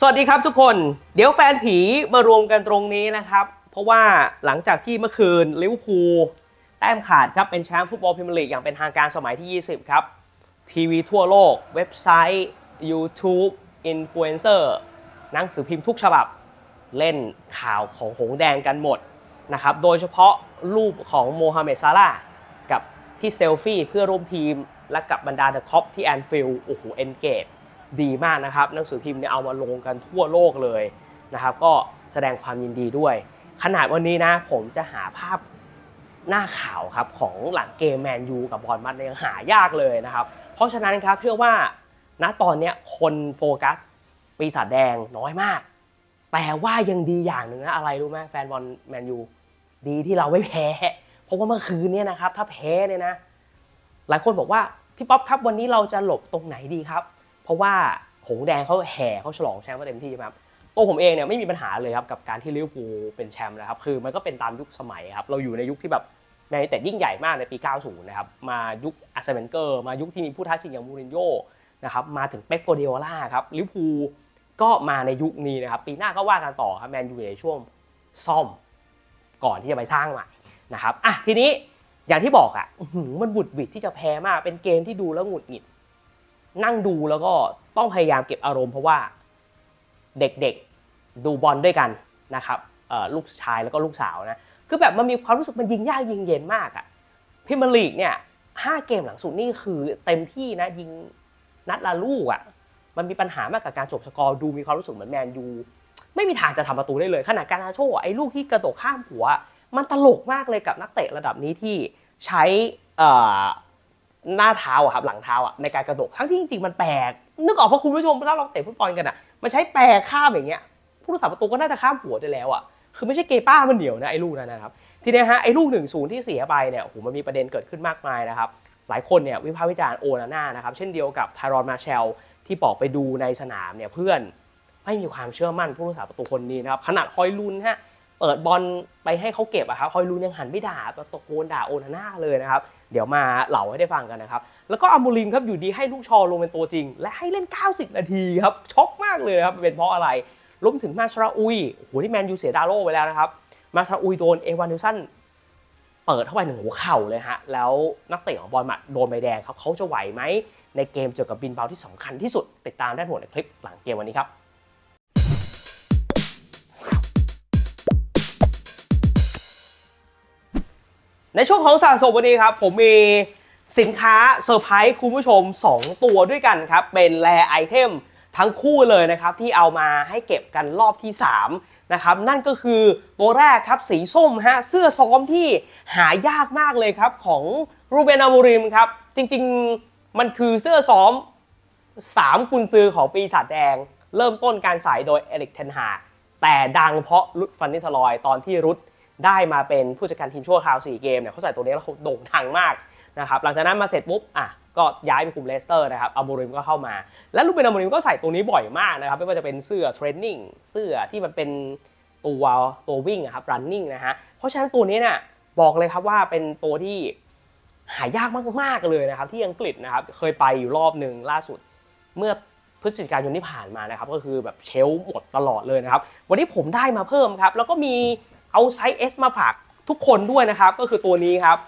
สวัสดีครับทุกคน เดี๋ยวแฟนผีมารวมกันตรงนี้นะครับ เพราะว่าหลังจากที่เมื่อคืนลิเวอร์พูลแต้มขาดครับเป็นแชมป์ฟุตบอลพรีเมียร์ลีกอย่างเป็นทางการสมัยที่ 20 ครับ ทีวีทั่วโลก เว็บไซต์ YouTube อินฟลูเอนเซอร์หนังสือพิมพ์ทุกฉบับเล่นข่าวของหงแดงกันหมดนะครับ โดยเฉพาะรูปของโมฮัมเหม็ดซาลากับที่เซลฟี่เพื่อร่วมทีมและกับบรรดาเดอะคอปที่แอนฟิลด์โอ้โหเอนเกจ ดีมากนะครับหนังสือพิมพ์เนี่ยเอามาลงกันทั่วโลกเลยนะครับ ก็แสดงความยินดีด้วย ขนาดวันนี้นะ ผมจะหาภาพหน้าข่าวครับของหลังเกมแมนยูกับบอลมัดยังหายากเลยนะครับ เพราะฉะนั้นครับเชื่อว่าณตอนนี้คนโฟกัส ปีศาจแดงน้อยมาก แต่ว่ายังดีอย่างหนึ่งนะอะไรรู้ไหมแฟนบอลแมนยูดีที่เราไม่แพ้เพราะว่าเมื่อคืนเนี่ยนะครับ ถ้าแพ้เนี่ยนะ หลายคนบอกว่าพี่ป๊อปครับวันนี้เราจะหลบตรงไหนดีครับ เพราะว่าหงแดงเขาแห่เขาฉลองแชมป์มาเต็มที่ใช่ไหมครับตัวผมเองเนี่ยไม่มีปัญหาเลยครับกับการที่ลิเวอร์พูลเป็นแชมป์นะครับคือมันก็เป็นตามยุคสมัยครับเราอยู่ในยุคที่แบบแมนยูแต่ยิ่งใหญ่มากในปี 90 นะครับมายุคอาร์เซนเกอร์มายุคที่มีผู้ท้าชิงอย่างมูรินโญ่นะครับมาถึงเป๊ปโกเดโอล่าครับลิเวอร์พูลก็มาในยุคนี้นะครับปีหน้าก็ว่ากันต่อครับแมนยูอยู่ในช่วงซ่อมก่อนที่จะไปสร้างใหม่นะครับอะทีนี้อย่างที่บอกอะมันบุดบิดที่จะแพ้มากเป็นเกมที่ดูแล้วหงุดหงิด นั่งดูแล้วก็ต้องพยายามเก็บอารมณ์เพราะว่าเด็กๆดูบอลด้วยกันนะครับลูกชายแล้วก็ลูกสาวนะคือแบบมันมีความรู้สึกมันยิงยากยิงเย็นมากอะพรีเมียร์ลีกเนี่ยห้าเกมหลังสุดนี่คือเต็มที่นะยิงนัดละลูกอะมันมีปัญหามากกับการจบสกอร์ดูมีความรู้สึกเหมือนแมนยูไม่มีทางจะทำประตูได้เลยขนาดการนาโชไอ้ลูกที่กระโดดข้ามหัว มันตลกมากเลยกับนักเตะระดับนี้ที่ใช้ หน้าเท้าอะครับหลังเท้าอะในการกระโดดทั้งที่จริงๆมันแปลกนึกออกเพราะคุณผู้ชมถ้าเราเตะฟุตบอลกันอะมันใช้แปรข้ามอย่างเงี้ยผู้รักษาประตูก็น่าจะข้ามหัวได้แล้วอะคือไม่ใช่เกป้ามันเดี่ยวนะไอ้ลูกนั้นนะครับทีนี้ฮะไอ้ลูกหนึ่งศูนย์ที่เสียไปเนี่ยโอ้โหมันมีประเด็นเกิดขึ้นมากมายนะครับหลายคนเนี่ยวิพากษ์วิจารณ์โอนาน่านะครับเช่นเดียวกับไทรอนมาเชลที่บอกไปดูในสนามเนี่ยเพื่อนไม่มีความเชื่อมั่นผู้รักษาประตูคนนี้นะครับขนาดฮอยลุนฮะ เปิดบอลไปให้เขาเก็บอะครับฮอยลุนยังหันไม่ด่าตะโกนด่าโอนาน่าเลยนะครับ เดี๋ยวมาเหล่าให้ได้ฟังกันนะครับ แล้วก็อัมบูลินครับอยู่ดีให้ลูกชอลงเป็นตัวจริง และให้เล่น 90 นาทีครับช็อกมากเลยครับเป็นเพราะอะไรรวมถึงมาชราอุยโอ้โหที่แมนยูเสียดาโลไปแล้วนะครับมาชราอุยโดนเอวานิลสันเปิดเข้าไปหนึ่งหัวเข่าเลยฮะแล้วนักเตะของบอลหมัดโดนใบแดงครับเขาจะไหวไหมในเกมเจอกับบินเบาที่สำคัญที่สุดติดตามได้หมดในคลิปหลังเกมวันนี้ครับ ในช่วงของสะสมวันนี้ครับ ผมมีสินค้าเซอร์ไพรส์คุณผู้ชม 2 ตัวด้วยกันครับ เป็นแรไอเทมทั้งคู่เลยนะครับ ที่เอามาให้เก็บกันรอบที่ 3 นะครับ นั่นก็คือตัวแรกครับสีส้มฮะเสื้อซ้อมที่หายากมากเลยครับ ของรูเบนอามูริมครับ จริงๆมันคือเสื้อซ้อม 3 กุนซือของปีศาจแดง เริ่มต้นการใส่โดยเอริกเทนฮาแต่ดังเพราะรุดฟันนิสลอยตอนที่รุด ได้มาเป็นผู้จัดการทีมชั่วคราว 4 เกมเนี่ยเขาใส่ตัวนี้แล้วเขาโด่งดังมากนะครับหลังจากนั้นมาเสร็จปุ๊บอะก็ย้ายไปคุมเลสเตอร์นะครับอามูริมก็เข้ามา และลูกเบนอามูริมก็ใส่ตัวนี้บ่อยมากนะครับไม่ว่าจะเป็นเสื้อเทรนนิ่งเสื้อที่มันเป็นตัวตัววิ่งอะครับ running นะฮะเพราะฉะนั้นตัวนี้เนี่ยบอกเลยครับว่าเป็นตัวที่หายากมากๆเลยนะครับที่อังกฤษนะครับเคยไปอยู่รอบหนึ่งล่าสุดเมื่อพฤศจิกายนที่ผ่านมานะครับก็คือแบบเชลฟ์หมดตลอดเลยนะครับวันนี้ผมได้มาเพิ่มครับแล้วก็มี เอาไซส์ S มาฝากทุกคนด้วยนะครับ ก็คือตัวนี้ครับ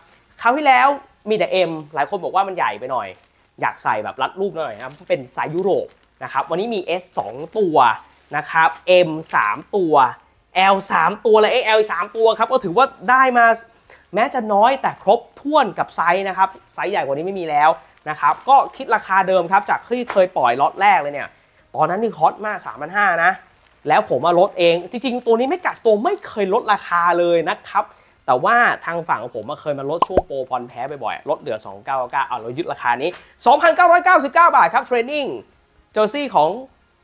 คราวที่แล้วมีแต่ M หลายคนบอกว่ามันใหญ่ไปหน่อย อยากใส่แบบรัดรูปหน่อยนะครับเป็นไซส์ยุโรปนะครับ วันนี้มี S 2 ตัวนะครับ M 3 ตัว L 3ตัวและ XL 3ตัวครับก็ถือว่าได้มาแม้จะน้อยแต่ครบถ้วนกับไซส์นะครับไซส์ใหญ่กว่านี้ไม่มีแล้วนะครับก็คิดราคาเดิมครับจากที่เคยปล่อยล็อตแรกเลยเนี่ยตอนนั้นนี่ฮอตมาก3 5 0 0นะ แล้วผมมาลดเอง จริงๆ ตัวนี้ไม่กัดตัวไม่เคยลดราคาเลยนะครับ แต่ว่าทางฝั่งของผมมาเคยมาลดช่วงโปรพรแพ้บ่อยๆลดเหลือ299เอาเรายึดราคานี้ 2,999 บาทครับเทรนนิ่งเจอร์ซี่ของ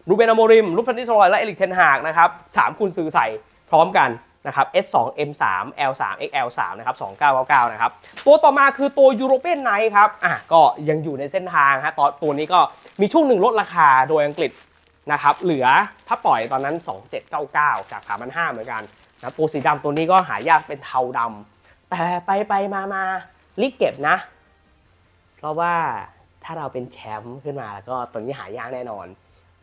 รูเบนอโมริมลูฟันดิสรอยและเอลิกเทนฮากนะครับ3คุณซื้อใส่พร้อมกันนะครับ S2 M3 L3 XL3 นะครับ2999 นะครับ ตัวต่อมาคือตัว European Night ครับ อะ ก็ยังอยู่ในเส้นทางฮะตอนตัวนี้ก็มีช่วงหนึ่งลดราคาโดยอังกฤษ นะครับเหลือถ้าปล่อยตอนนั้น 2799 จาก 3,500เหมือนกันนะตัวสีดำตัวนี้ก็หายากเป็นเทาดำแต่ไปไปมามารีบเก็บนะ เพราะว่าถ้าเราเป็นแชมป์ขึ้นมาแล้วก็ตัวนี้หายากแน่นอน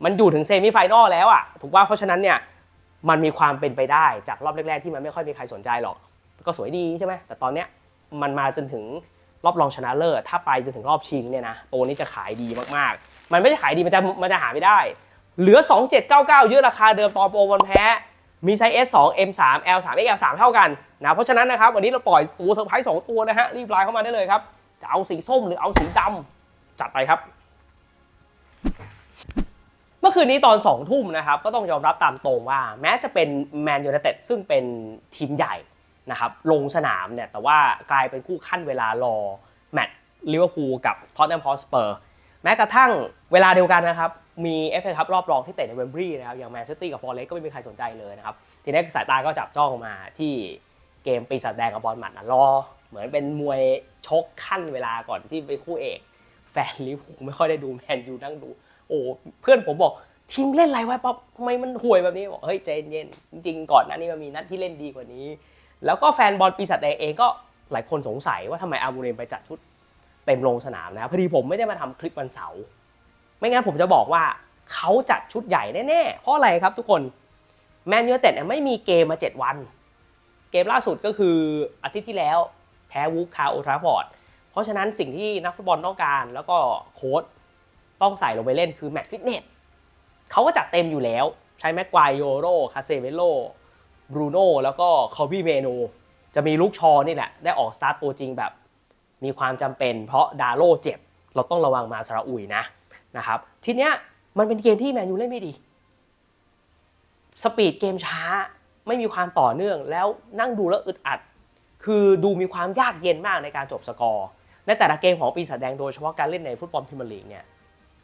มันอยู่ถึงเซมิไฟแนอลแล้วอะถูกป่ะเพราะฉะนั้นเนี่ยมันมีความเป็นไปได้จากรอบแรก ๆ ที่มันไม่ค่อยมีใครสนใจหรอก ก็สวยดีใช่ไหมแต่ตอนเนี้ยมันมาจนถึงรอบรองชนะเลิศถ้าไปจนถึงรอบชิงเนี่ยนะตัวนี้จะขายดีมากๆ มันไม่ได้ขายดีมันจะมันจะหาไม่ได้ เหลือ 2799 ยืดราคาเดิมตอนโปรบอลแพ้มีไซส์ S2 M3 L3 XL3 เท่ากันนะเพราะฉะนั้นนะครับวันนี้เราปล่อยตัวเซอร์ไพรส์2ตัวนะฮะรีบไลน์เข้ามาได้เลยครับจะเอาสีส้มหรือเอาสีดำจัดไปครับ เมื่อคืนนี้ตอน2องทุ่มนะครับก็ต้องยอมรับตามตรงว่า แม้จะเป็นแมนยูไนเต็ดซึ่งเป็นทีมใหญ่นะครับลงสนามเนี่ยแต่ว่ากลายเป็นคู่ขั้นเวลารอแมตช์ลิเวอร์พูลกับท็อตแนมฮอสเปอร์ แม้กระทั่งเวลาเดียวกันนะครับ มีเอฟเอคัพรอบรองที่เตะในเวมบรีนะครับ อย่างแมนเชสเตอร์กับฟอร์เรสก็ไม่มีใครสนใจเลยนะครับ ทีนี้สายตาก็จับจ้องมาที่เกมปีศาจแดงกับบอลหมัดนะรอ เหมือนเป็นมวยชกขั้นเวลาก่อนที่เป็นคู่เอก แฟนลิเวอร์พูลไม่ค่อยได้ดูแมนยูนั่งดู โอ้เพื่อนผมบอกทีมเล่นไรวะป๊อปทำไมมันห่วยแบบนี้บอกเฮ้ยใจเย็นๆจริงๆก่อนหน้านี้มันมีนัดที่เล่นดีกว่านี้ แล้วก็แฟนบอลปีศาจแดงเองก็หลายคนสงสัยว่าทำไมอามูเรมไปจัดชุด เต็มโลงสนามนะครับพอดีผมไม่ได้มาทำคลิปวันเสาร์ไม่งั้นผมจะบอกว่าเขาจัดชุดใหญ่แน่ๆเพราะอะไรครับทุกคนแมนยูเต็ดไม่มีเกมมา 7 วัน เกมล่าสุดก็คืออาทิตย์ที่แล้วแพ้วูคาโอทราฟอร์ดเพราะฉะนั้นสิ่งที่นักฟุตบอลต้องการแล้วก็โค้ชต้องใส่ลงไปเล่นคือแมตช์ฟิตเนสเขาก็จัดเต็มอยู่แล้วใช้แม็กควายโยโรคาเซเวโลบรูโน่แล้วก็คอบี้เมโนจะมีลูกชอนี่แหละ ได้ออกสตาร์ตตัวจริงแบบ มีความจำเป็นเพราะดาโลเจ็บ เราต้องระวังมาสระอุยนะนะครับทีเนี้ยมันเป็นเกมที่แมนยูเล่นไม่ดีสปีดเกมช้าไม่มีความต่อเนื่องแล้วนั่งดูแล้วอึดอัด คือดูมีความยากเย็นมากในการจบสกอร์ในแต่ละเกมของปีศาจแดงโดยเฉพาะการเล่นในฟุตบอลพรีเมียร์ลีกเนี่ย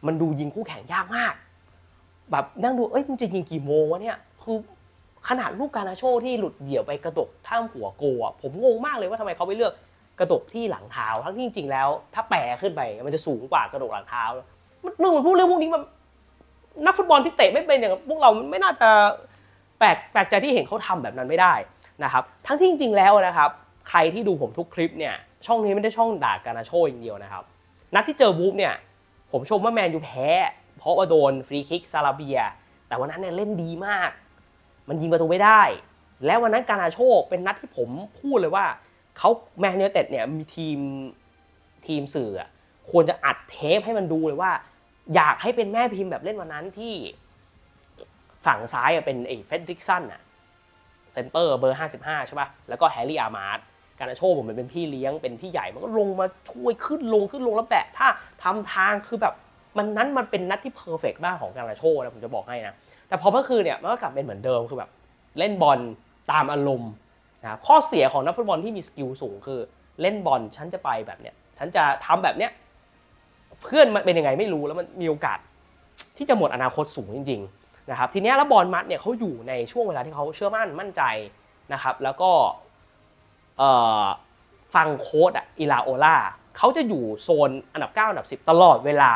มันดูยิงคู่แข่งยากมาก แบบนั่งดูเอ้ยมันจะยิงกี่โมงวะเนี่ยคือขนาดลูกการาโชที่หลุดเดี่ยวไปกระดกท่ามหัวโกอะผมงงมากเลยว่าทำไมเขาไปเลือก กระดกที่หลังเท้าทั้งที่จริงๆแล้ว ถ้าแปรขึ้นไปมันจะสูงกว่ากระดกหลังเท้ามันเรื่องมันพูดเรื่องพวกนี้มันนักฟุตบอลที่เตะไม่เป็นอย่างพวกเราไม่น่าจะแปลกแปลกใจที่เห็นเขาทำแบบนั้นไม่ได้นะครับ ทั้งที่จริงๆแล้วนะครับ ใครที่ดูผมทุกคลิปเนี่ยช่องนี้ไม่ได้ช่องด่าการนาโชอย่างเดียวนะครับ นัดที่เจอวูฟเนี่ย ผมชมว่าแมนยูแพ้ เพราะว่าโดนฟรีคิกซาลาเบีย แต่วันนั้นเนี่ยเล่นดีมาก มันยิงประตูไม่ได้ และวันนั้นการาโชเป็นนัดที่ผมพูดเลยว่า เขาแมนยูเต็ดเนี่ยมีทีมทีมสื่ออะควรจะอัดเทปให้มันดูเลยว่า อยากให้เป็นแม่พิมพ์แบบเล่นวันนั้นที่ฝั่งซ้ายเป็นไอ้เฟดริกสันอะเซนเตอร์เบอร์ 55 ใช่ป่ะ แล้วก็แฮร์รี่อาร์มาร์ดการาโชผมเป็นพี่เลี้ยงเป็นพี่ใหญ่ มันก็ลงมาช่วยขึ้นลงขึ้นลงแล้วแปะถ้าทำทางคือแบบมันนั้นมันเป็นนัดที่เพอร์เฟกต์มากของการาโชนะผมจะบอกให้นะ แต่พอเมื่อคืนเนี่ยมันก็กลับเป็นเหมือนเดิมคือแบบ เล่นบอลตามอารมณ์ นะข้อเสียของนักฟุตบอลที่มีสกิลสูงคือ เล่นบอลฉันจะไปแบบเนี้ยฉันจะทำแบบเนี้ยเพื่อนมันเป็นยังไงไม่รู้แล้วมันมีโอกาสที่จะหมดอนาคตสูงจริงๆนะครับทีเนี้ยแล้วบอลมัดเนี่ยเขาอยู่ในช่วงเวลาที่เขาเชื่อมั่นมั่นใจนะครับ แล้วก็ฟังโค้ดอะอิลาโอล่าเขาจะอยู่โซนอันดับ 9 อันดับ 10 ตลอดเวลา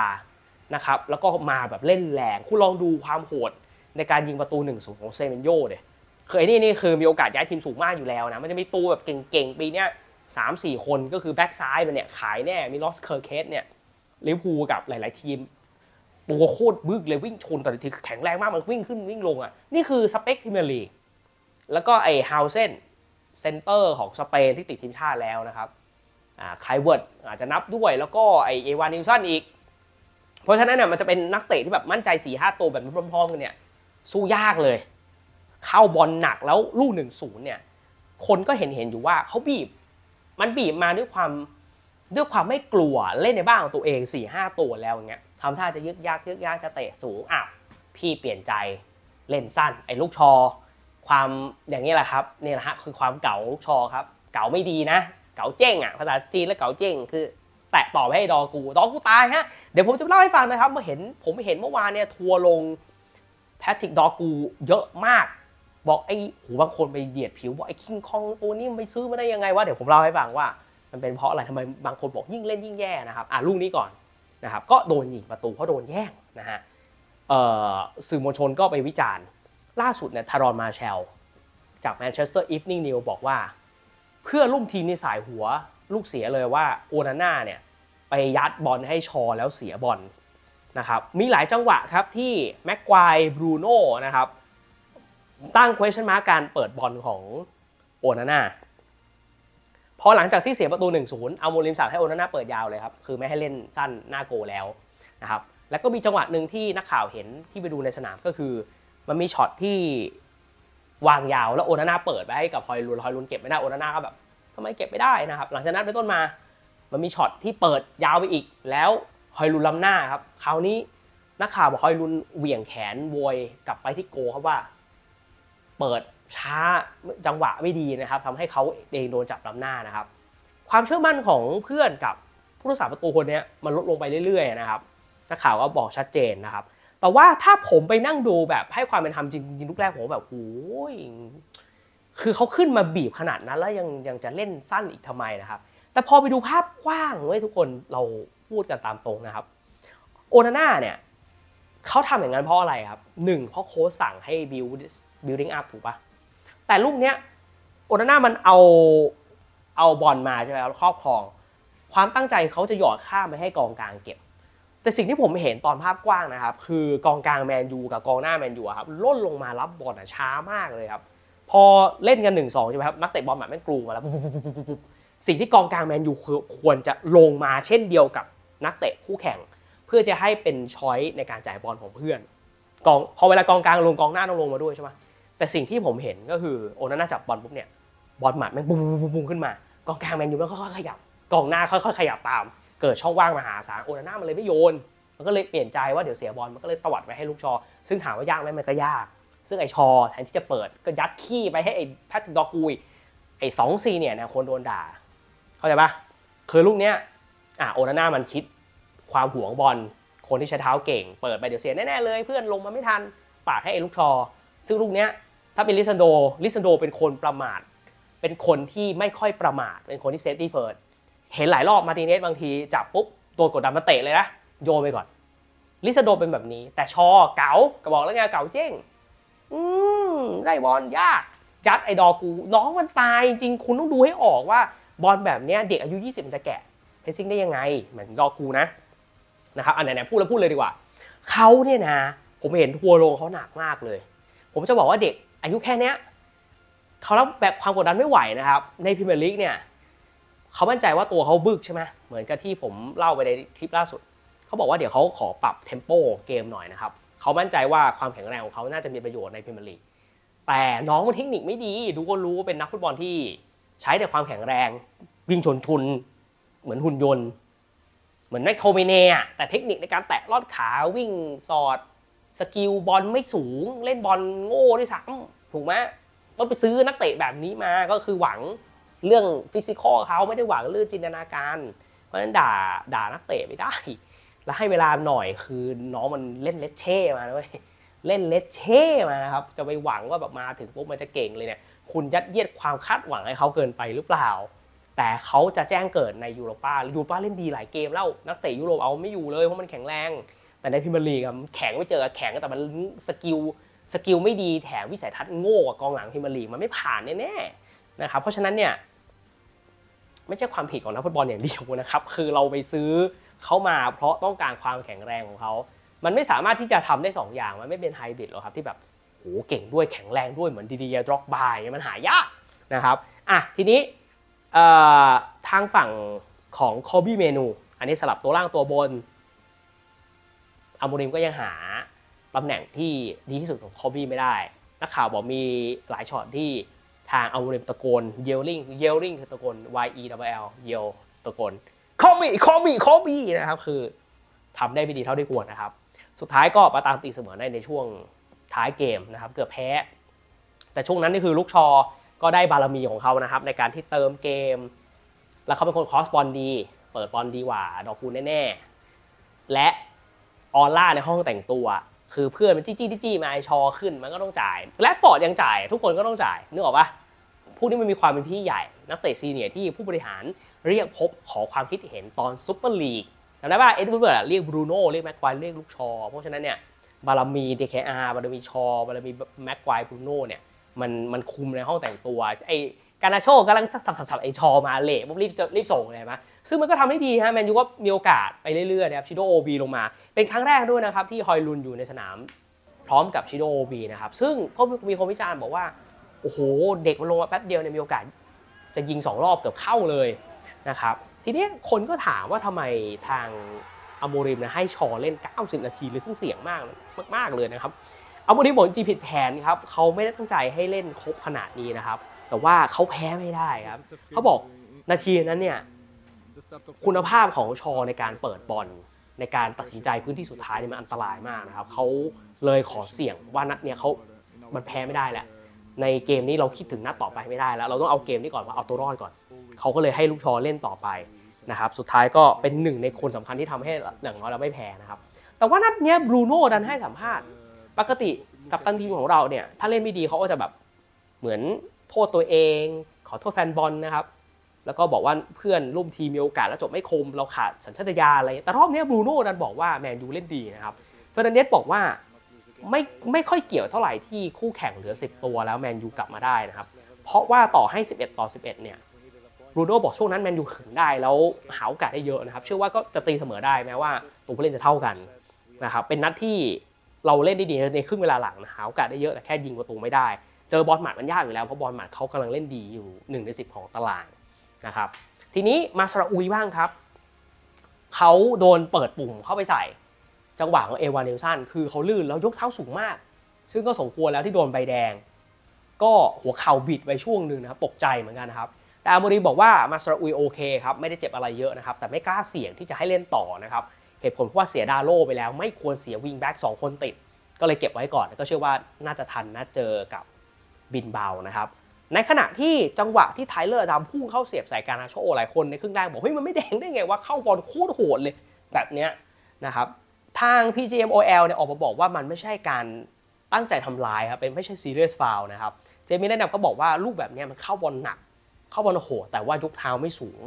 นะครับแล้วก็มาแบบเล่นแรง คุณลองดูความโหดในการยิงประตู1นศูนย์ของเซเมนโยเดย คือไอ้นี่นี่คือมีโอกาสย้ายทีมสูงมากอยู่แล้วนะ มันจะมีตัวแบบเก่งๆ ปีเนี้ยสามสี่คนก็คือแบ็กซ้ายมันเนี่ยขายแน่ มีลอสเคอร์เคสเนี่ยลิเวอร์พูลกับหลาย ๆ ทีม ตัวโคตรบึกเลยวิ่งชนแต่ทีแข็งแรงมากมันวิ่งขึ้นวิ่งลงอะ นี่คือสเปคพรีเมียร์ลีกแล้วก็ไอ้ฮาวเซนเซนเตอร์ของสเปนที่ติดทีมชาติแล้วนะครับอ่าไคเวิร์ดอาจจะนับด้วยแล้วก็ไอเอวานนิวสันอีก เพราะฉะนั้นเนี่ยมันจะเป็นนักเตะที่แบบมั่นใจ4ี่ห้าตัวแบบพร้อมๆกันเนี่ยสู้ยากเลย เข้าบอลหนักแล้วลูกหนึ่งศูนย์เนี่ย คนก็เห็นเห็นอยู่ว่าเขาบีบ มันบีบมาด้วยความด้วยความไม่กลัวเล่นในบ้านของตัวเอง4ี่ห้าตัวแล้วอย่างเงี้ยทำท่าจะยึกยักยึกยักจะเตะสูงอ้าวพี่เปลี่ยนใจเล่นสั้น ไอ้ลูกชอ ความอย่างนี้แหละครับนี่แหละฮะคือความเก๋าลูกชอครับ เก๋าไม่ดีนะ เก๋าเจ้งอะภาษาจีนแล้วเก๋าเจ้งคือ แตะต่อไปให้ดอกูดอกูตายฮะเดี๋ยวผมจะเล่าให้ฟังนะครับเมื่อเห็นผมเห็นเมื่อวานเนี่ยทัวร์ลงแพทริกดอกูเยอะมาก บอกไอ้หูบางคนไปเหยียดผิวบอกไอ้คิงคองตัวนี้มันไปซื้อมาได้ยังไงวะเดี๋ยวผมเล่าให้ฟังว่า มันเป็นเพราะอะไรทำไมบางคนบอกยิ่งเล่นยิ่งแย่นะครับอะลูกนี้ก่อนนะครับก็โดนยิงประตูเพราะโดนแย่งนะฮะเอ่อสื่อมวลชนก็ไปวิจารณ์ ล่าสุดเนี่ยทารอนมาแชลจากแมนเชสเตอร์อีฟนิ่งนิวบอกว่า เพื่อลุ่มทีมในสายหัวลูกเสียเลยว่าโอนาน่าเนี่ยไปยัดบอลให้ชอแล้วเสียบอลนะครับมีหลายจังหวะครับที่แม็กควายบรูโน่นะครับ ตั้ง question mark การเปิดบอลของโอนาน่าพอหลังจากที่เสียประตู 1-0 เอาโมลิมสั่งให้โอนาน่าเปิดยาวเลยครับ คือไม่ให้เล่นสั้นหน้าโกแล้วนะครับ แล้วก็มีจังหวะหนึ่งที่นักข่าวเห็นที่ไปดูในสนามก็คือ มันมีช็อตที่วางยาวแล้วโอนาน่าเปิดไปให้กับฮอยลุนฮอยลุนเก็บไม่ได้โอนาน่าก็แบบทำไมเก็บไม่ได้นะครับ หลังจากนั้นเป็นต้นมา มันมีช็อตที่เปิดยาวไปอีก แล้วฮอยลุนล้ำหน้าครับ คราวนี้นักข่าวบอกฮอยลุนเหวี่ยงแขนโวยกลับไปที่โกครับว่า เปิดช้าจังหวะไม่ดีนะครับทำให้เขาเองโดนจับล้ำหน้านะครับ ความเชื่อมั่นของเพื่อนกับผู้รักษาประตูคนนี้มันลดลงไปเรื่อยๆนะครับนักข่าวก็บอกชัดเจนนะครับ แต่ว่าถ้าผมไปนั่งดูแบบให้ความเป็นธรรมจริงจริงลูกแรกผมแบบโอ้ยคือเขาขึ้นมาบีบขนาดนั้นแล้วยังยังจะเล่นสั้นอีกทำไมนะครับ แต่พอไปดูภาพกว้างเว้ทุกคนเราพูดกันตามตรงนะครับ โอนาน่าเนี่ยเขาทำอย่างนั้นเพราะอะไรครับหนึ่งเพราะโค้ชสั่งให้ build building up ถูกปะแต่ลูกเนี้ยโอนาน่ามันเอาเอาบอลมาใช่ไหมครับครอบครอง ความตั้งใจเขาจะหยอดข้ามไปให้กองกลางเก็บ แต่สิ่งที่ผมเห็นตอนภาพกว้างนะครับ คือกองกลางแมนยูกับกองหน้าแมนยูครับล่นลงมารับบอลอะช้ามากเลยครับ พอเล่นกัน1นสองใช่ไหมครับนักเตะบอลแบบแม่งกรูมาแล้วสิ่งที่กองกลางแมนยูควรจะลงมาเช่นเดียวกับนักเตะคู่แข่ง เพื่อจะให้เป็นช้อยในการจ่ายบอลของเพื่อนกองพอเวลากองกลางลงกองหน้าต้องลงมาด้วยใช่ไหม แต่สิ่งที่ผมเห็นก็คือโอนาน่าจับบอลปุ๊บเนี่ยบอลหมัดแม่งปุ้งปุ้งปุ้งปุ้งขึ้นมากองกลางแมนยูมันค่อยๆขยับกองหน้าค่อยๆขยับตาม เกิดช่องว่างมหาศาลโอนาน่ามันเลยไม่โยน มันก็เลยเปลี่ยนใจว่าเดี๋ยวเสียบอลมันก็เลยตวัดไปให้ลูกชอ ซึ่งถามว่ายากไหมมันก็ยาก ซึ่งไอชอแทนที่จะเปิดก็ยัดขี้ไปให้ไอแพทริดอกกุยไอสองซีเนี่ยนะคนโดนด่า เข้าใจปะคือลูกเนี้ยอะโอนาน่ามันคิดความหวงบอลคนที่ใช้เท้าเก่ง เปิดไปเดี๋ยวเสียแน่ๆเลย เพื่อนลงมาไม่ทันปาดให้ไอลูกชอ ซึ่งลูกเนี้ย ถ้าเป็นลิซันโดลิซันโดเป็นคนประมาท เป็นคนที่ไม่ค่อยประมาท เป็นคนที่เซฟตี้เฟิร์สเห็นหลายรอบมาติเนสบางทีจับปุ๊บโดนกดดันมาเตะเลยนะ โยนไปก่อน ลิซาโดเป็นแบบนี้ แต่ชอเก๋าก็บอกแล้วไงเก๋าเจ้ง อืมได้บอลยากจัดไอ้ดอกู น้องมันตายจริงคุณต้องดูให้ออกว่าบอลแบบเนี้ยเด็กอายุ 20 มันจะแกะเพซซิ่งได้ยังไงเหมือนดอกูนะนะครับอันไหนๆพูดแล้วพูดเลยดีกว่าเขาเนี่ยนะ ผมเห็นทัวร์ลงเขาหนักมากเลย ผมจะบอกว่าเด็ก อายุแค่เนี้ยเขารับแบบความกดดันไม่ไหวนะครับ ในพรีเมียร์ลีกเนี่ยเขามั่นใจว่าตัวเขาบึกใช่ไหมเหมือนกับที่ผมเล่าไปในคลิปล่าสุด เขาบอกว่าเดี๋ยวเขาขอปรับเทมโปเกมหน่อยนะครับเขามั่นใจว่าความแข็งแรงของเขาน่าจะมีประโยชน์ในพรีเมียร์ลีกแต่น้องมันเทคนิคไม่ดี ดูก็รู้เป็นนักฟุตบอลที่ใช้แต่ความแข็งแรง วิ่งชนทุน เหมือนหุ่นยนต์ เหมือนแมคโทเมเน่แต่เทคนิคในการแตะลอดขาวิ่งสอด สกิลบอลไม่สูง เล่นบอลโง่ด้วยซ้ำถูกไหมต้องไปซื้อนักเตะแบบนี้มาก็คือหวังเรื่องฟิสิกอลเขาไม่ได้หวังเรื่องจินตนาการ เพราะฉะนั้นด่าด่านักเตะไม่ได้ แล้วให้เวลาหน่อยคือน้องมันเล่นเลชเช่มาด้วยเล่นเลชเช่มานะครับ จะไปหวังว่าแบบมาถึงปุ๊บมันจะเก่งเลยเนี่ย คุณยัดเยียดความคาดหวังให้เขาเกินไปหรือเปล่า แต่เขาจะแจ้งเกิดในยูโรปายูโรปาเล่นดีหลายเกมแล้วนักเตะยุโรปเอาไม่อยู่เลยเพราะมันแข็งแรง แต่ในพรีเมียร์ลีกอะแข็งไม่เจอกับแข็งแต่มันสกิลสกิลไม่ดีแถมวิสัยทัศน์โง่กว่ากองหลังพรีเมียร์ลีกมันไม่ผ่านแน่ๆนะครับเพราะฉะนั้นเนี่ยไม่ใช่ความผิดของนักฟุตบอลอย่างเดียวนะครับคือเราไปซื้อเขามาเพราะต้องการความแข็งแรงของเขามันไม่สามารถที่จะทำได้ 2 อย่าง มันไม่เป็นไฮบริดหรอกครับที่แบบโอ้เก่งด้วยแข็งแรงด้วยเหมือนดีดียดร็อกบายมันหายากนะครับอะทีนี้ทางฝั่งของคอบี้เมนู อันนี้สลับตัวล่างตัวบน อามูริมก็ยังหาตำแหน่งที่ดีที่สุดของคอบี้ไม่ได้ นักข่าวบอกมีหลายช็อตที่ทางอามูริมตะโกนเยลลิงเยลลิงคือตะโกน Y E W L เยลตะโกนคอมี่คอมี่คอมี่นะครับ คือทำได้ไม่ดีเท่าที่ควรนะครับ สุดท้ายก็มาตามตีเสมอได้ในช่วงท้ายเกมนะครับ เกือบแพ้ แต่ช่วงนั้นนี่คือลูกชอก็ได้บารมีของเขานะครับ ในการที่เติมเกม แล้วเขาเป็นคนคอสบอลดี เปิดบอลดีกว่าดอกคูณแน่ๆและ ออร่าในห้องแต่งตัว คือเพื่อนมันจี้จี้จี้มาไอชอขึ้นมันก็ต้องจ่าย และฟอร์ดยังจ่าย ทุกคนก็ต้องจ่ายนึกออกปะผู้นี้มันมีความเป็นพี่ใหญ่ นักเตะซีเนียร์ที่ผู้บริหารเรียกพบขอความคิดเห็นตอนซุปเปอร์ลีกจำได้ป่ะเอ็ดวูดเบิร์ดเรียกบรูโน่เรียกแม็กควายเรียกลูกชอ เพราะฉะนั้นเนี่ยบารมี DKR บารมีชอบารมีแม็กควายบรูโน่เนี่ยมันมันคุมในห้องแต่งตัวไอ การนาโชกำลังสับสับสับไอชอมาเละปุ๊บรีบรีบส่งเลยไหมซึ่งมันก็ทำได้ดีฮะแมนยูก็มีโอกาสไปเรื่อยๆนะครับชิโดโอบีลงมา เป็นครั้งแรกด้วยนะครับที่ฮอยลุนอยู่ในสนามพร้อมกับชิโดโอบีนะครับซึ่งก็มีคนวิจารณ์บอกว่าโอ้โหเด็กมันลงมาแป๊บเดียวเนี่ยมีโอกาสจะยิง 2 รอบเกือบเข้าเลยนะครับทีนี้คนก็ถามว่าทำไมทางอโมริมนะให้ชอเล่น 90 นาทีเลยซึ่งเสี่ยงมากมาก ๆ เลยนะครับอโมริมบอกจริงผิดแผนครับเขาไม่ได้ตั้งใจให้เล่นครบขนาดนี้นะครับ แต่ว่าเขาแพ้ไม่ได้ครับเขาบอกนาทีนั้นเนี่ยคุณภาพของชอในการเปิดบอลในการตัดสินใจพื้นที่สุดท้ายเนี่ยมันอันตรายมากนะครับเขาเลยขอเสี่ยงว่านัดเนี่ยเขามันแพ้ไม่ได้แหละ ในเกมนี้เราคิดถึงนัดต่อไปไม่ได้แล้ว เราต้องเอาเกมนี้ก่อนว่าเอาตัวรอดก่อนเขาก็เลยให้ลูกชอเล่นต่อไปนะครับสุดท้ายก็เป็นหนึ่งในคนสำคัญที่ทำให้อย่างน้อยเราไม่แพ้นะครับแต่ว่านัดเนี้ยบรูโน่ดันให้สัมภาษณ์ ปกติกับตันทีมของเราเนี่ยถ้าเล่นไม่ดีเขาก็จะแบบเหมือน โทษตัวเอง ขอโทษแฟนบอลนะครับ แล้วก็บอกว่าเพื่อนร่วมทีมมีโอกาสแล้วจบไม่คม เราขาดสัญชาตญาณอะไร แต่รอบนี้บรูโน่ดันบอกว่าแมนยูเล่นดีนะครับเฟอร์นันเดสบอกว่าไม่ไม่ค่อยเกี่ยวเท่าไหร่ที่คู่แข่งเหลือ 10 ตัวแล้วแมนยูกลับมาได้นะครับ เพราะว่าต่อให้ 11 ต่อ 11 เนี่ยบรูโน่บอกช่วงนั้นแมนยูขึงได้แล้วหาโอกาสได้เยอะนะครับ เชื่อว่าก็จะตีเสมอได้แม้ว่าตัวผู้เล่นจะเท่ากันนะครับเป็นนัดที่เราเล่นได้ดีในครึ่งเวลาหลังนะหาโอกาสได้เยอะแต่แค่ยิงประตูไม่ได้ เจอบอลหมัดมันยากอยู่แล้วเพราะบอลหมัดเขากำลังเล่นดีอยู่ 1 ใน 10 ของตารางนะครับ ทีนี้มาสระอุยบ้างครับเขาโดนเปิดปุ่มเข้าไปใส่ จังหวะของเอวานเนลสันคือเขาลื่นแล้วยกเท้าสูงมาก ซึ่งก็สมควรแล้วที่โดนใบแดง ก็หัวเข่าบิดไปช่วงหนึ่งนะครับตกใจเหมือนกันนะครับแต่อาโมรีบอกว่ามาสระอุยโอเคครับไม่ได้เจ็บอะไรเยอะนะครับแต่ไม่กล้าเสี่ยงที่จะให้เล่นต่อนะครับเหตุผลเพราะว่าเสียดาโลไปแล้ว ไม่ควรเสียวิงแบ็กสองคนติด ก็เลยเก็บไว้ก่อน ก็เชื่อว่าน่าจะทันนะเจอกับ บินเบานะครับ ในขณะที่จังหวะที่ไทเลอร์ดำพุ่งเข้าเสียบใส่การนาโชหลายคนในครึ่งแรกบอกเฮ้ยมันไม่แดงได้ไงว่าเข้าบอลโคตรโหดเลยแบบเนี้ยนะครับทาง PGMOL เนี่ยออกมาบอกว่ามันไม่ใช่การตั้งใจทำลายครับเป็นไม่ใช่ serious foul นะครับเจมี่แนะนำก็บอกว่าลูกแบบเนี้ยมันเข้าบอลหนัก เข้าบอลโหดแต่ว่ายกเท้าไม่สูง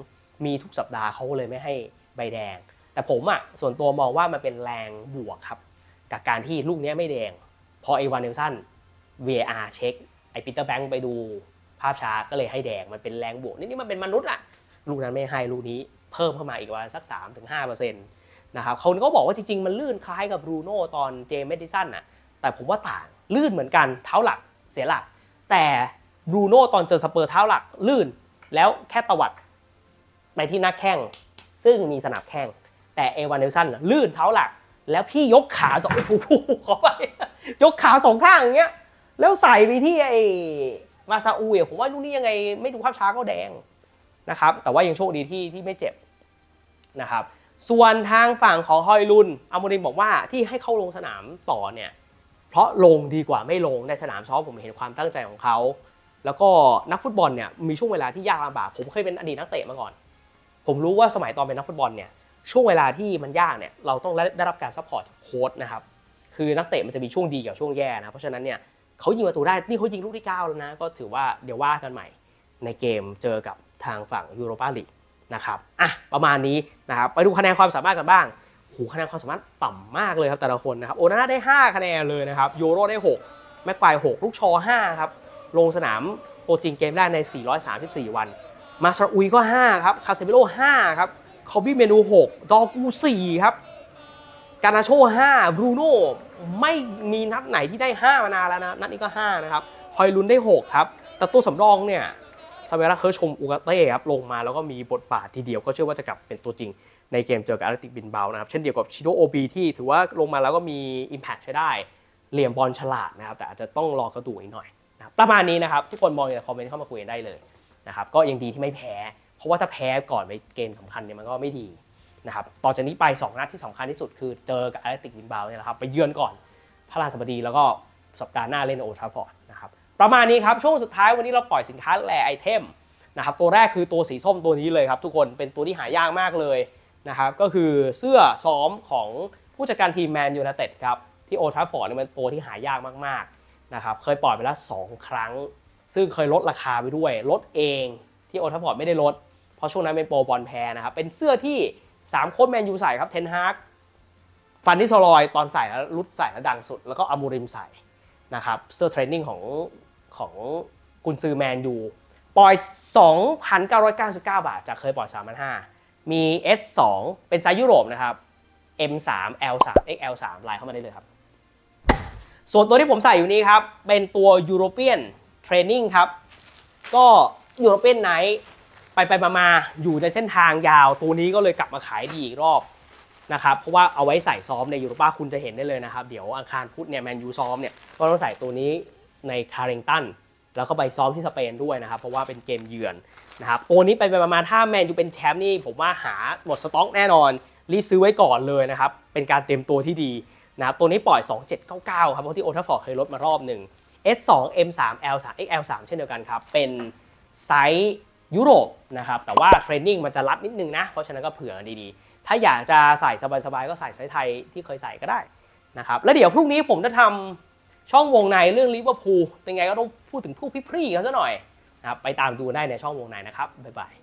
มีทุกสัปดาห์เขาเลยไม่ให้ใบแดง แต่ผมอะส่วนตัวมองว่ามันเป็นแรงบวกครับ กับการที่ลูกเนี้ยไม่แดง พอเอวานเนลสัน VAR เช็ค ไอปีเตอร์แบงค์ไปดูภาพช้าก็เลยให้แดงมันเป็นแรงบวกนี่นี่มันเป็นมนุษย์อะลูกนั้นไม่ให้ลูกนี้เพิ่มเข้ามาอีกประมาสัก 3-5%นะครับเขาก็บอกว่าจริงๆ มันลื่นคล้ายกับบรูโน่ตอนเจมส์เมดิสันน่ะแต่ผมว่าต่างลื่นเหมือนกันเท้าหลักเสียหลัก แต่บรูโน่ตอนเจอสเปอร์เท้าหลักลื่น แล้วแค่ตวัดไปที่หน้าแข้งซึ่งมีสนับแข้งแต่เอวานเนลสันลื่นเท้าหลัก แล้วพี่ยกขาสองผู้ขอไปยกขาสองข้างอย่างเงี้ย แล้วใส่ไปที่ไอ้มาซาอุอะผมว่าลูกนี้ยังไงไม่ดูภาพช้าก็แดงนะครับ แต่ว่ายังโชคดีที่ที่ไม่เจ็บนะครับ ส่วนทางฝั่งของฮอยลุนอาโมริมบอกว่าที่ให้เข้าลงสนามต่อเนี่ย เพราะลงดีกว่าไม่ลงในสนามซ้อมผมเห็นความตั้งใจของเขา แล้วก็นักฟุตบอลเนี่ยมีช่วงเวลาที่ยากลำบากผมเคยเป็นอดีตนักเตะมาก่อน ผมรู้ว่าสมัยตอนเป็นนักฟุตบอลเนี่ยช่วงเวลาที่มันยากเนี่ยเราต้องได้รับการซัพพอร์ตจากโค้ชนะครับคือนักเตะมันจะมีช่วงดีกับช่วงแย่นะเพราะฉะนั้นเนี่ย เขายิงประตูได้นี่เขายิงลูกที่ 9 แล้วนะ ก็ถือว่าเดี๋ยวว่ากันใหม่ในเกมเจอกับทางฝั่งยูโรปาลีกนะครับอะประมาณนี้นะครับไปดูคะแนนความสามารถกันบ้างโหคะแนนความสามารถต่ำมากเลยครับแต่ละคนนะครับโอนาน่าได้ 5 คะแนนเลยนะครับโยโรได้ 6 แม็กควาย6ลูกชอ 5 ครับ ลงสนามโปรจริงเกมได้ใน 434 วัน มาสราอุยก็ 5 ครับ คาเซมิโล5ครับคอบี้เมนู 6 ดอกู 4 ครับ กานาโช5บรูโน่ไม่มีนัดไหนที่ได้ 5 มานานแล้วนะ นัดนี้ก็ 5 นะครับฮอยลุนได้ 6 ครับ แต่ตัวสำรองเนี่ยซาเวราเคิร์ชมอูกาเต้ครับ ลงมาแล้วก็มีบทบาททีเดียวก็เชื่อว่าจะกลับเป็นตัวจริงในเกมเจอกับอาร์ติกบินเบานะครับ เช่นเดียวกับชิโดโอบีที่ถือว่าลงมาแล้วก็มี Impact ใช้ได้ เหลี่ยมบอลฉลาดนะครับ แต่อาจจะต้องรอกระดูกอีกหน่อยนะรประมาณนี้นะครับ ทุกคนมองในคอมเมนต์เข้ามาคุยกันได้เลยนะครับ ก็ยังดีที่ไม่แพ้ เพราะว่าถ้าแพ้ก่อนไปเกมสำคัญเนี่ยมันก็ไม่ดี นะครับต่อจากนี้ไป 2 นัดที่สำคัญที่สุดคือเจอกับอาร์ติกบินเบาเนี่ยแหละครับไปเยือนก่อนพระราชบดีแล้วก็สัปดาห์หน้าเล่นโอทราฟอร์ดนะครับประมาณนี้ครับช่วงสุดท้ายวันนี้เราปล่อยสินค้าแลไอเทมนะครับตัวแรกคือตัวสีส้มตัวนี้เลยครับทุกคนเป็นตัวที่หายากมากเลยนะครับก็คือเสื้อซ้อมของผู้จัดการทีมแมนยูไนเต็ดครับที่โอทราฟอร์ดเนี่ยเป็นตัวที่หายากมากๆนะครับเคยปล่อยไปแล้ว 2 ครั้ง ซึ่งเคยลดราคาไปด้วยลดเองที่โอทราฟอร์ดไม่ได้ลด เพราะช่วงนั้นเป็นโปรบอลแพรนะครับเป็นเสื้อที่ สามโค้ชแมนยูใส่ครับเทนฮากฟันนิสโลอยตอนใส่แล้วรุดใส่แล้วดังสุด แล้วก็อามูริมใส่นะครับเสื้อเทรนนิ่งของของกุนซือแมนยูปล่อย 2,999 บาท จากเคยปล่อย 3,500 มี S2 เป็นไซส์ยุโรปนะครับ M3 L3 XL3 ไลน์เข้ามาได้เลยครับ ส่วนตัวที่ผมใส่อยู่นี้ครับ เป็นตัว European Training ครับ ก็ European Night ไปไปมามาอยู่ในเส้นทางยาว ตัวนี้ก็เลยกลับมาขายดีอีกรอบนะครับเพราะว่าเอาไว้ใส่ซ้อมในยูโรป้าคุณจะเห็นได้เลยนะครับเดี๋ยวอังคารพุธเนี่ยแมนยูซ้อมเนี่ยก็ต้องใส่ตัวนี้ในคาริงตันแล้วก็ไปซ้อมที่สเปนด้วยนะครับเพราะว่าเป็นเกมเยือนนะครับตัวนี้ไปไปมาๆถ้าแมนยูเป็นแชมป์นี่ผมว่าหาหมดสต็อกแน่นอน รีบซื้อไว้ก่อนเลยนะครับเป็นการเตรียมตัวที่ดีนะครับตัวนี้ปล่อย 2799 ครับเพราะที่โอทัฟฟอร์ดเคยลดมารอบหนึ่ง S2 M3 L3 XL3 เช่นเดียวกันครับเป็นไซส์ ยุโรปนะครับแต่ว่าเทรนนิ่งมันจะรัดนิดนึงนะ เพราะฉะนั้นก็เผื่อดีๆ ถ้าอยากจะใส่สบายๆ ก็ใส่ไซส์ไทยที่เคยใส่ก็ได้นะครับแล้วเดี๋ยวพรุ่งนี้ผมจะทำช่องวงในเรื่องลิเวอร์พูลยังไงก็ต้องพูดถึงผู้พี่ๆเขาซะหน่อยนะครับไปตามดูได้ในช่องวงในนะครับบ๊ายบาย